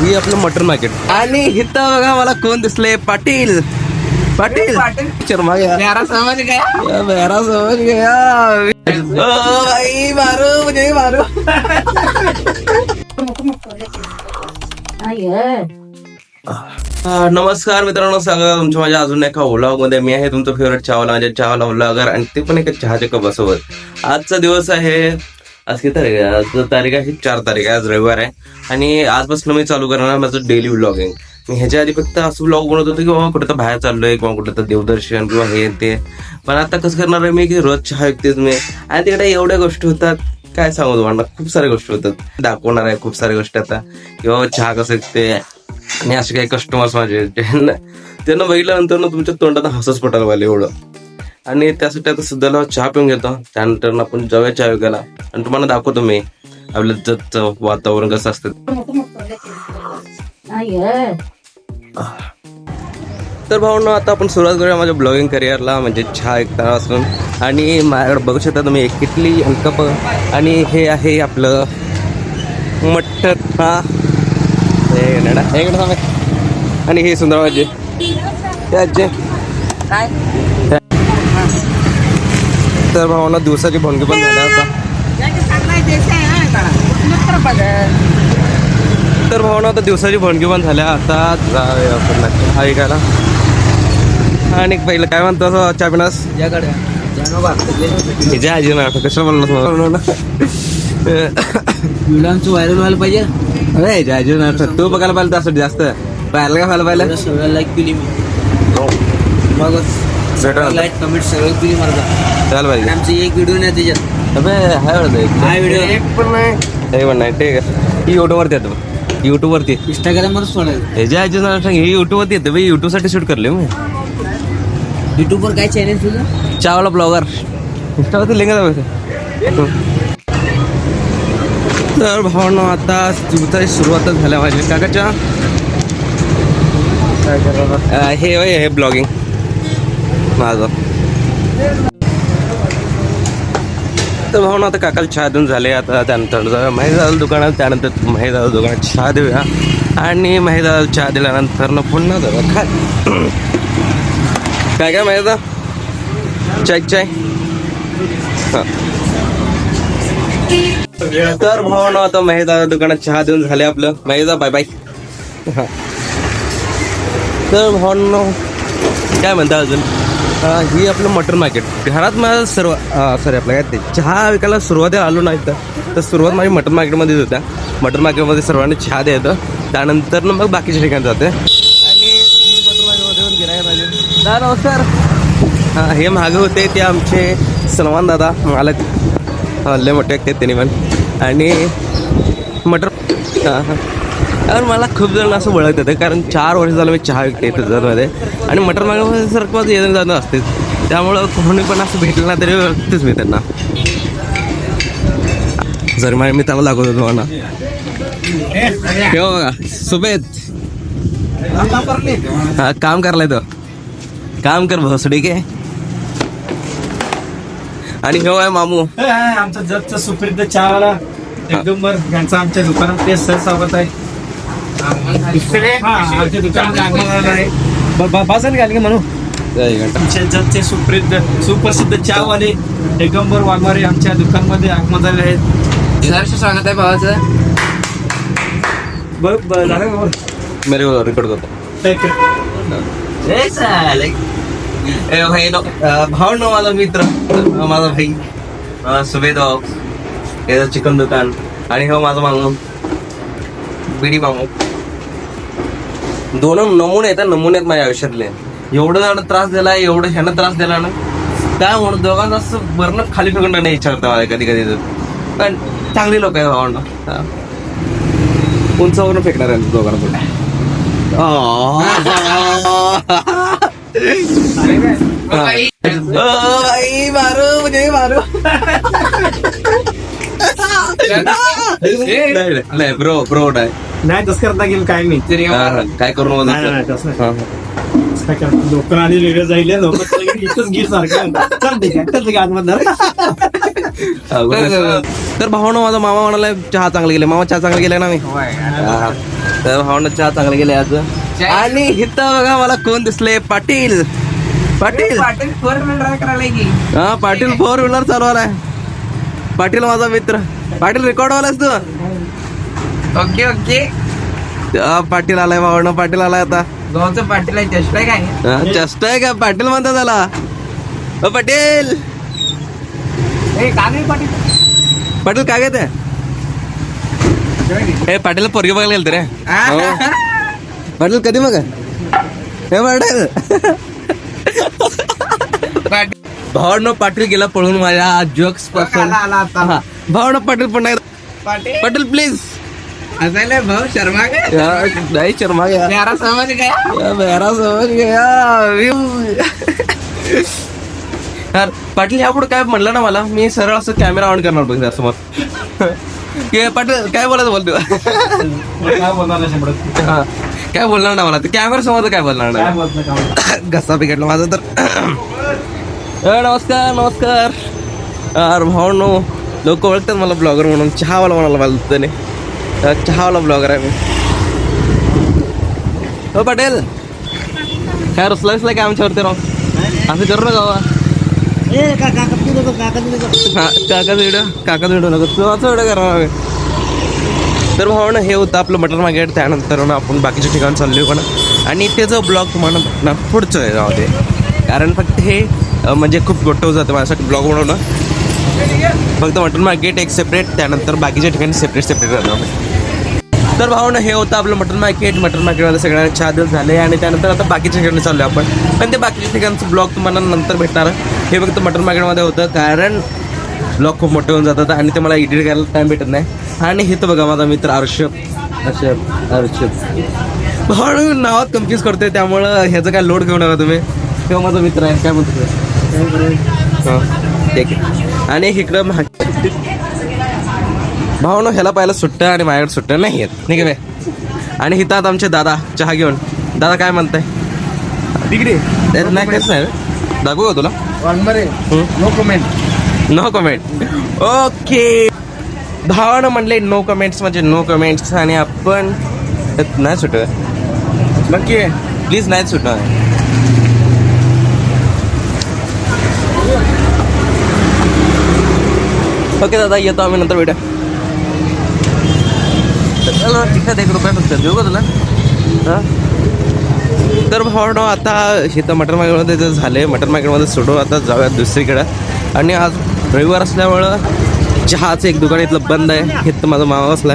ही आपलं mutton market आणि इथं बघा मला कोण दिसले पाटील. पाटील. शर्मा गया मेरा समझ गया. या मेरा समझ गया. ओ भाई मारो मुझे मारो. नमस्कार मित्रांनो सगळं तुमच्या माझ्या अजून एका व्लॉगमध्ये. मी आहे तुमचं फेवरेट चावला म्हणजे चावला व्लॉगर आणि ते पण एका चहाच्या कपासोबत. आजचा दिवस आहे आज किती तारीख आहे? आज तारीख आहे चार तारीख आहे आज रविवार आहे. आणि आजपासून मी चालू करणार माझं डेली व्लॉगिंग मी ह्याच्या आधी फक्त असं व्लॉग बनवत होतो की बाबा कुठं तर बाहेर चाललोय किंवा कुठं तर देवदर्शन किंवा हे ते. पण आता कसं करणार आहे मी की रोज चहा विकतेच मी. आणि तिकडे एवढ्या गोष्टी होतात. काय सांगू तुम्हाला? खूप साऱ्या गोष्टी होतात. दाखवणार आहे खूप साऱ्या गोष्टी आता. किंवा चहा कसं विकते आणि असे काही कस्टमर्स माझे त्यांना त्यांना बघितल्यानंतर ना तुमच्या तोंडात हसच पटायला पाहिजे एवढं. आणि त्यासाठी आता सध्याला चहा पिऊन घेतो. त्यानंतर आपण जाऊया चहा विकायला. आणि तुम्हाला दाखवतो मी. आपलं जगचं वातावरण कसं असतं. तर भावना आता आपण सुरुवात करूया माझ्या ब्लॉगिंग करिअरला म्हणजे चहा ऐकता असून आणि माझ्याकडे बघू शकता तुम्ही एक किटली कप. आणि हे आहे आपलं हा एक. आणि हे सुंदर आजी. काय? तर भावना दिवसाची भोंगी पण झाल्या आता. तर भावना आता दिवसाची भोंगी पण झाल्या आता. जाऊया आपण हा ऐकायला. आणि पहिलं काय म्हणतो असं चहा पिणास? हिच्या आजी ना कसं बोललो मुलांचं व्हायरल व्हायला पाहिजे. अरे हिच्या आजी ना तू बघायला पाहिलं त्यासाठी जास्त. पाहायला काय व्हायला पाहिलं लाईक केली मी. मग भेटू लाईक कमेंट सगळं चाल पाहिजे आमची एक व्हिडिओ नाही त्याच्यात अबे हाय वाटतं हा. एक पण नाही. हे पण नाही ठीक आहे. ही येतो युट्यूब वरती. इंस्टाग्राम वर सोडायचं. हे जे आजी ना सांग. हे युट्यूब वरती येतं युट्यूबसाठी शूट करले मी. युट्यूब वर काय चॅनल तुझं? चावला ब्लॉगर इंस्टावरती लिंक दाखवते तर भावनो आता दिवसाची सुरुवातच झाल्या माझी. काकाच्या? हे हे ब्लॉगिंग माझं. तर भावना आता काकाला चहा देऊन झाले आता त्यानंतर जाऊया दुकानात त्यानंतर महिदाला दुकानात चहा देऊया. आणि महिदाला चहा दिल्यानंतर ना पुन्हा जाऊया काय काय काय महिदा चाय चाय. हा. तर भावना आता महिदा दुकानात चहा देऊन झाले आपलं. महिदा बाय बाय हा. तर भाऊ काय म्हणता अजून? हा, आपलं मटन मार्केट घरात माझं सर्व सॉरी आपलं काय ते चहा विकायला सुरुवातीला आलो नाही तर तर सुरुवात माझी मटन मार्केटमध्येच होत्या. मटन मार्केटमध्ये सर्वांनी चहा द्यायचं. त्यानंतर ना मग बाकीच्या ठिकाणी जाते. आणि मटन मार्केटमध्ये नमस्कार. हा हे मागे होते ते आमचे सलमान दादा मालक. हा, लय मोठे आहेत त्यांनी पण. आणि मटर हां हां. कारण मला खूप जण असं ओळखत होतं कारण चार वर्ष झालं मी चहा विकते त्याच्यामध्ये. आणि मटर मागमध्ये सारखं माझं येणं जाणं असतेच. त्यामुळं कोणी पण असं भेटलं ना तरी ओळखतेच मी त्यांना. जर माझ्या मित्राला दाखवतो तुम्हाला. हे बघा. सुबेद. हा काम करलाय तो काम कर भोसडी के आणि हे आहे मामू. आमचा जगचा सुप्रसिद्ध चहावाला. एकदम यांचा आमच्या दुकानात ते सर स्वागत आहे. हा, बसा ना खाली म्हणू. आमच्या जगचे सुप्रसिद्ध सुप्रसिद्ध चहावाले दिगंबर वाघमारे आमच्या दुकानमध्ये आगमन झाले आहेत. स्वागत आहे भावाचं. ब- ब- झालं का? मेरे को रिकॉर्ड करतो. भाई भाऊ नो माझा मित्र माझा भाई सुबेद भाऊ हे चिकन दुकान आणि हो माझा मामू. बिडी मामू. दोन नमुने आहेत नमुने आहेत माझ्या आयुष्यातले. एवढं जण त्रास दिला एवढं ह्यानं त्रास दिला ना. काय म्हणून दोघांना असं वरण खाली फेकून नाही इच्छा करता मला कधी कधी पण चांगली लोक आहेत भावांना उंचावरून फेकणार आहे दोघांना भाई मारो मुझे मारो. नाही नाही ब्रो ब्रो नाही नाही तसं करता गेलं काय नाही हा, हा, काय करू नाही, नाही, तसं नाही. लोक आणि वेगळं जाईल लोक इथंच गिर सारखं चल ठीक आहे चल ठीक आहे आतमध्ये धर. तर भावानं माझा मामा म्हणाला चहा चांगला गेले मामा चहा चांगला गेलाय ना मी हा. तर भावानं चहा चांगला गेले आज आणि इथं बघा मला कोण दिसले पाटील पाटील पाटील फोर व्हीलर करायला की हा पाटील फोर व्हीलर चालवालाय पाटील माझा मित्र. पाटील रेकॉर्ड वालास तू? Okay okay. पाटील आलाय भावानं पाटील आलाय आता. गावचं पाटील आहे चष्ट आहे काय चेष्टा आहे का? पाटील म्हणतात त्याला. अ, पाटील. पाटील? पाटील काय घेते हे पाटील पोरगी बघायला गेलते रे. हो. पाटील कधी मग हे पाटील. भावनो पाटील गेला पळून माझ्या जोक्सपासून. भावनो पाटील पण नाही. पाटील? पाटील प्लीज असायला भाऊ शर्मा काय नाही शर्मा गया समज गया. मेरा समज गया. यार पाटील ह्या पुढे काय म्हणलं ना मला? मी सरळ असं कॅमेरा ऑन करणार बघ समोर की पाटील काय बोलायचं बोलतो? काय बोलणार हा. काय बोलणार ना मला? ते कॅमेरा समोर काय बोलणार काय ना घसा बिघडला माझा तर. नमस्कार नमस्कार. यार भावनो लोक ओळखतात मला ब्लॉगर म्हणून. चहावाला म्हणाला मला त्याने. चहावाला ब्लॉगर आहे मी. हो पटेल. काय रुसला विसला काय आमच्यावरती राव? असं करू नका बाबा. हा, काकाचा व्हिडिओ काकाचा व्हिडिओ नको. तुझा व्हिडिओ करणार आम्ही तर भावना हे होतं आपलं मटन मार्केट त्यानंतर ना आपण बाकीच्या ठिकाणी चाललो पण. आणि त्याचं ब्लॉग तुम्हाला ना पुढचं आहे राहते कारण फक्त हे म्हणजे खूप मोठं होत जातं माझ्यासाठी ब्लॉग बनवणं. फक्त मटन मार्केट एक सेपरेट त्यानंतर बाकीच्या ठिकाणी सेपरेट सेपरेट राहणार तर भावना हे होतं आपलं मटन मार्केट. मटन मार्केटमध्ये सगळ्यांना चार दिवस झाले आणि त्यानंतर आता बाकीच्या ठिकाणी चाललो आपण. पण ते बाकीच्या ठिकाणचं ब्लॉग तुम्हाला नंतर भेटणार. हे फक्त मटन मार्केटमध्ये होतं कारण ब्लॉग खूप मोठे होऊन जातात आणि ते मला एडिट करायला टाईम भेटत नाही. आणि हे तर बघा माझा मित्र अर्षभ अर्षभ अर्षभ भाऊ नावात कन्फ्यूज करतोय त्यामुळं ह्याचं काय लोड घेऊन नका तुम्ही? तेव्हा माझा मित्र आहे काय म्हणतो? हां ठीक आहे. आणि इकडं मा- भावनो ह्याला पाहिलं सुट्ट्या आणि माझ्याकडे सुट्ट्या नाही आहेत. ठीक आहे? आणि हितात आमचे दादा चहा घेऊन. दादा काय म्हणताय? डिग्री त्यात नाही काहीच नाही. दाखवू का तुला? No comment no comment okay. भावानं म्हणले नो कमेंट्स म्हणजे नो कमेंट्स आणि आपण नाही सुट नक्की. प्लीज नाही सुट ओके दादा येतो आम्ही नंतर भेटा चला तिकडे एक रुपया फक्त देऊ का तुला? हां? तर भावनो आता इथं मटन मार्केटमध्ये जर झाले मटन मार्केटमध्ये सोडू आता जाऊया दुसरीकडं. आणि आज रविवार असल्यामुळं चहाचं एक दुकान इथलं बंद आहे. इथं माझा मामा असला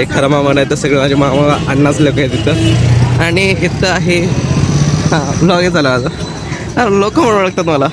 एक खरा मामा नाही तर सगळे माझे मामा अण्णाच लोक आहेत तिथं आणि इथं आहे हां ब्लॉग झाला माझा. लोक म्हणून ओळखतात मला.